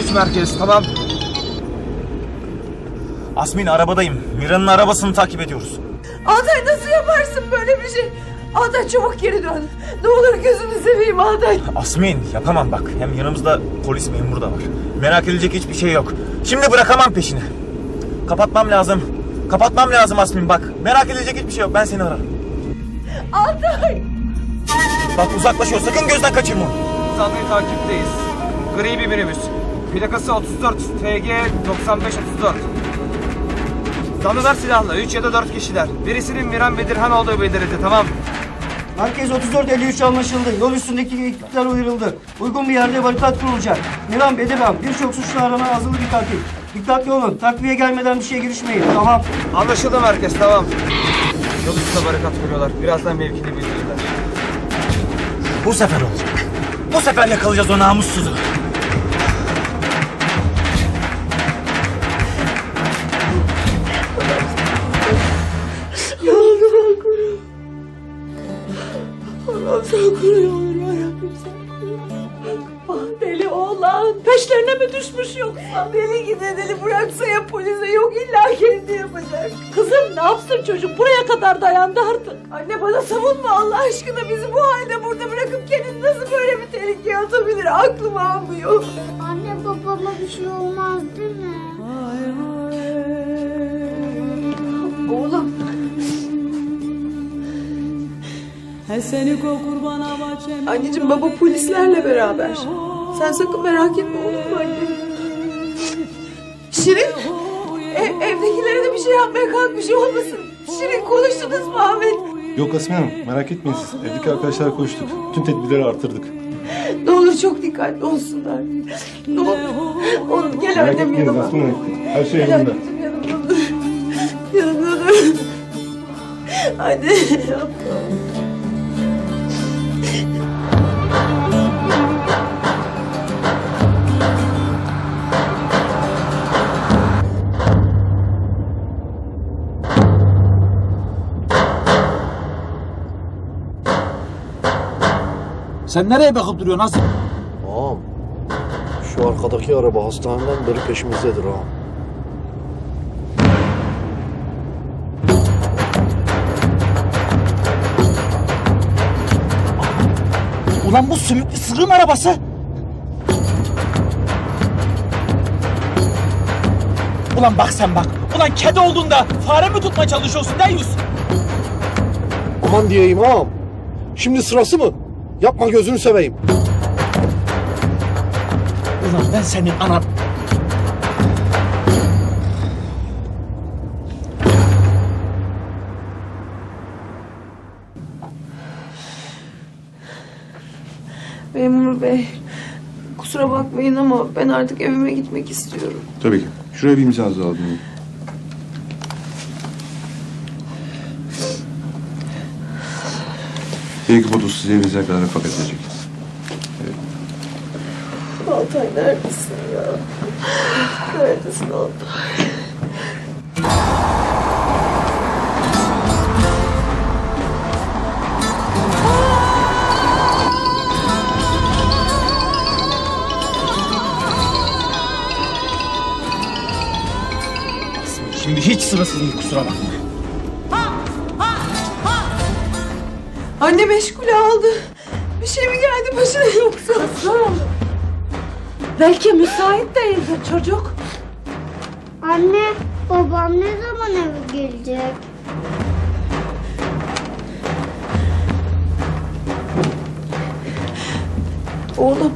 13 merkez tamam. Asmin arabadayım. Mira'nın arabasını takip ediyoruz. Altay nasıl yaparsın böyle bir şey? Altay çabuk geri dön. Ne olur gözünü seveyim Altay. Asmin yapamam bak. Hem yanımızda polis memuru da var. Merak edilecek hiçbir şey yok. Şimdi bırakamam peşini. Kapatmam lazım. Kapatmam lazım Asmin bak. Merak edilecek hiçbir şey yok. Ben seni ararım. Altay. Bak uzaklaşıyor. Sakın gözden kaçırma. Zanlıyı takipteyiz. Gri bir minibüs. Plakası 34 TG 9534. Zanlılar silahlı. 3 ya da 4 kişiler. Birisinin Miran Bedirhan olduğu bildirildi tamam. Merkez 34-53 anlaşıldı. Yol üstündeki ekipler uyarıldı. Uygun bir yerde barikat kurulacak. Miran Bedirhan birçok suçlu arama hazırlı bir takip. Dikkatli olun. Takviye gelmeden bir şeye girişmeyin. Tamam. Anlaşıldı merkez tamam. Yol üstünde barikat kuruyorlar. Birazdan mevkini bildirirler. Bu sefer olacak. Bu sefer yakalayacağız o namussuzu. Peşlerine mi düşmüş yoksa? Deli gide deli bıraksa ya polise yok illa kendi yapacak. Kızım ne yapsın çocuk buraya kadar dayandı artık. Anne bana savunma Allah aşkına bizi bu halde burada bırakıp kendini nasıl böyle bir tehlikeye atabilir aklım almıyor. Anne babama bir şey olmaz değil mi? Oğlum seni kurban avacem. anneciğim baba polislerle beraber. Sen sakın merak etme olur mu anne? Şirin ev, evdekilere de bir şey yapmaya kalk bir şey olmasın. Şirin konuştunuz mu Ahmet? Yok Asmin Hanım merak etmeyin siz. Evdeki arkadaşlar konuştuk. Tüm tedbirleri artırdık. Ne olur çok dikkatli olsunlar. Ne olur. Oğlum gel Merak annem etmeyin yanıma. Asmin Hanım. Her şey Gel yolunda. anneciğim yanımda dur. Yanımda dur. Hadi yapma. Sen nereye bakıp duruyorsun Azim? Ağam, şu arkadaki araba hastaneden beri peşimizdedir ağam. Ulan bu sümüklü sığın arabası. Ulan bak sen bak. Ulan kedi olduğunda fare mi tutmaya çalışıyorsun Deyyus? Aman diyeyim ağam. Şimdi sırası mı? Yapma gözünü seveyim. Ulan ben senin anan. Memur bey kusura bakmayın ama ben artık evime gitmek istiyorum. Tabii ki. Şuraya bir imzanızı alın. Sevgi fotosu size evinize kadar fakat edecek. Altay neredesin ya? Neredesin Altay? Şimdi hiç sırası değil kusura bakma. Anne meşgule aldı. Bir şey mi geldi başına yoksa? Belki müsait değildir çocuk. Anne babam ne zaman eve gelecek? Oğlum.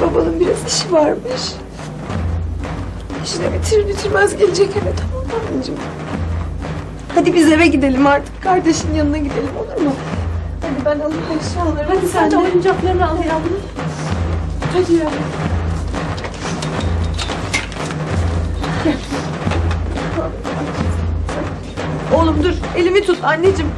Babanın biraz işi varmış. İşini bitirir bitirmez gelecek eve tamam mı anneciğim? Hadi biz eve gidelim artık. Kardeşin yanına gidelim olur mu? Hadi ben alayım eşyaları. Hadi sen de oyuncaklarını al yavrum. Hadi ya. Oğlum dur elimi tut anneciğim.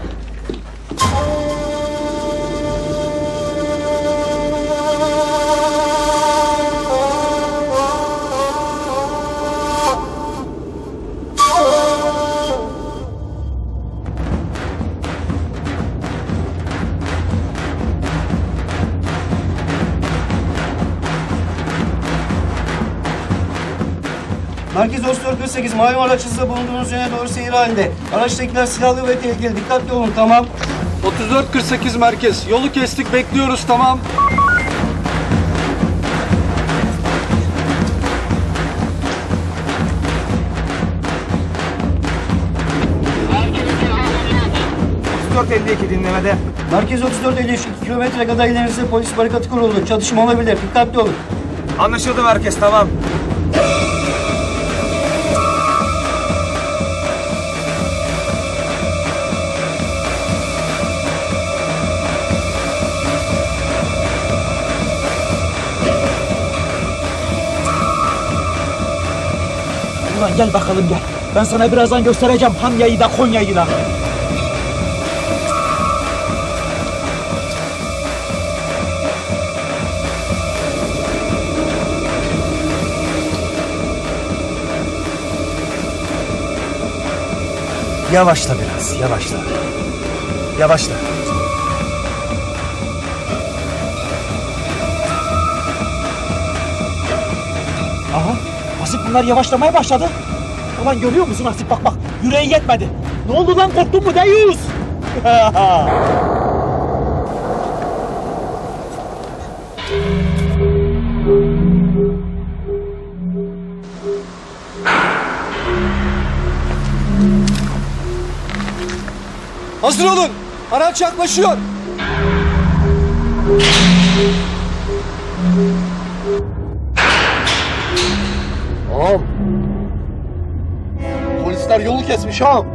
Merkez 3448 mavi araç hızla bulunduğunuz yöne doğru seyir halinde. Araçtakiler silahlı ve tehlikeli. Dikkatli olun tamam. 3448 merkez. Yolu kestik bekliyoruz tamam. Dört 52 dinlemede. Merkez 3453 2 kilometre kadar ilerinizde polis barikatı kuruldu. Çatışma olabilir. Dikkatli olun. Anlaşıldı merkez tamam. Gel bakalım gel. Ben sana birazdan göstereceğim Hanya'yı da Konya'yı da. Yavaşla biraz, yavaşla. Yavaşla. Bunlar yavaşlamaya başladı. Ulan görüyor musun Hasip bak bak yüreği yetmedi. Ne oldu lan korktun mu Deyus? Hazır olun. Araç yaklaşıyor. Ağam. Polisler yolu kesmiş ağam.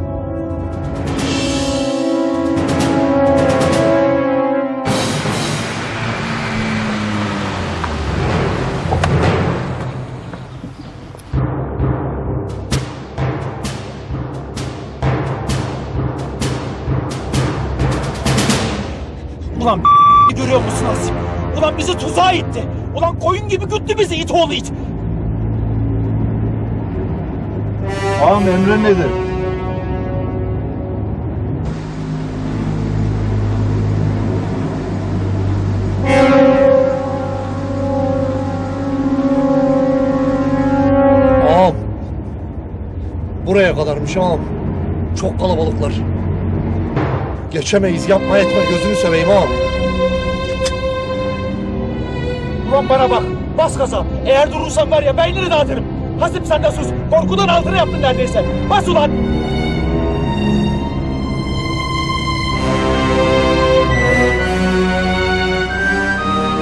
Ulan görüyor musun Hasip? Ulan bizi tuzağa itti. Ulan koyun gibi güttü bizi it oğlu it. Ağam emrin nedir? Ağam. Buraya kadarmış ağam. Çok kalabalıklar. Geçemeyiz yapma etme gözünü seveyim ağam. Ulan bana bak bas gaza. Eğer durursan var ya beynini dağıtırım. Hasip sen de sus. Korkudan altını yaptın neredeyse. Bas ulan.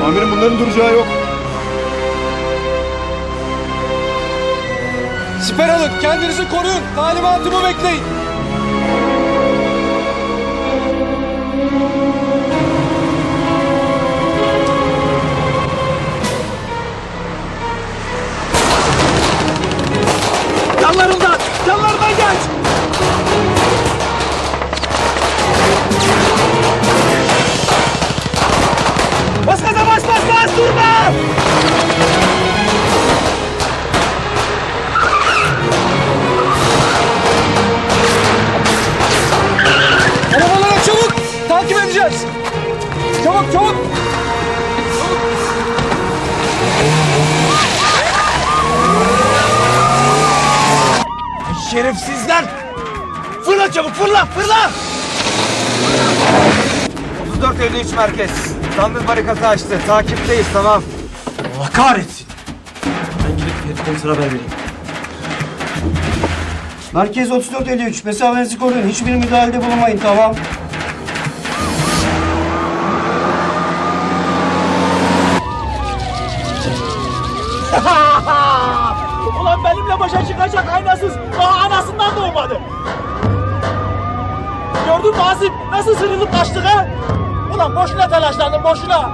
Amirim bunların duracağı yok. Siper alın. Kendinizi koruyun. Talimatımı bekleyin. Takip edeceğiz. Çabuk çabuk. Şerefsizler. Fırla çabuk fırla fırla. 34 53 merkez. Sandık barikatı açtı. Takipteyiz tamam. Allah kahretsin. Ben gidip Ferit komisere haber vereyim. Merkez 3453 mesafenizi koruyun. Hiçbir müdahalede bulunmayın tamam. Çıkacak aynasız daha anasından doğmadı. Gördün mü Hasip nasıl sıyrılıp kaçtık ha? Ulan boşuna telaşlandın boşuna.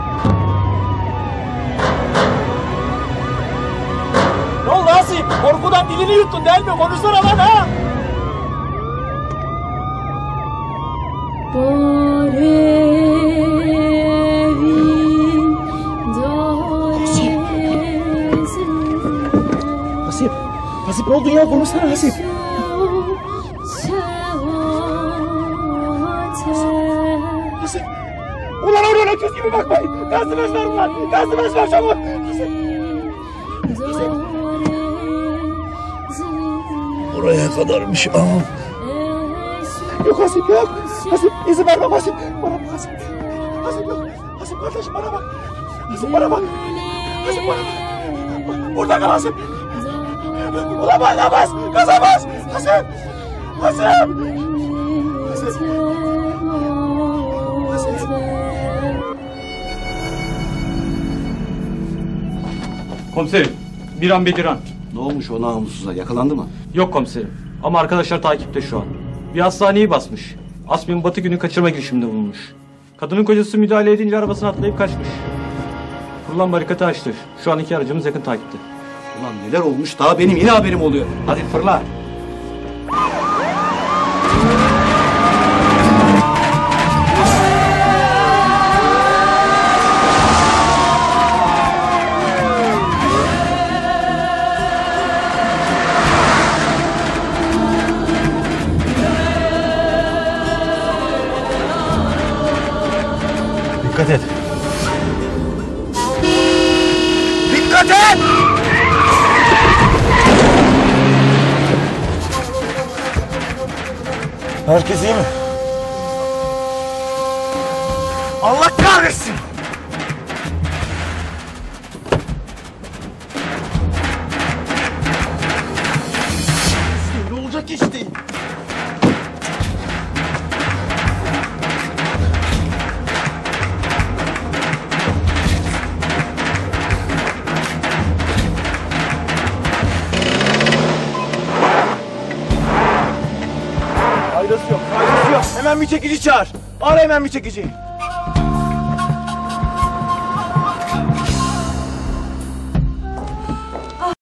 Ne oldu Hasip? Korkudan dilini yuttun değil mi? Konuşsana lan ha? Hasip, Hasip oldu ya? Konuşsana Hasip. Hasip. Ulan oradan öküz gibi bakmayın. Gazımız var ulan. Gazımız var çabuk. Hasip. Hasip. Buraya kadarmış ağam. Yok Hasip yok. Hasip izin vermem Hasip. Bana bak Hasip. Hasip yok. Hasip kardeşim bana bak. Hasip bana bak. Hasip bana bak. Burada kal Hasip. Gaza bas. Hasip. Hasip. Hasip. Hasip. Komiserim, bir an Bedirhan. Ne olmuş o namussuza? Yakalandı mı? Yok komiserim. Ama arkadaşlar takipte şu an. Bir hastaneyi basmış. Asmin Batı günü kaçırma girişiminde bulunmuş. Kadının kocası müdahale edince arabasına atlayıp kaçmış. Kurulan barikatı açtı. Şu an iki aracımız yakın takipte. Ulan neler olmuş daha benim yine haberim oluyor. Hadi fırla. Herkes iyi mi? Hemen bir çekici çağır. Ara hemen bir çekici.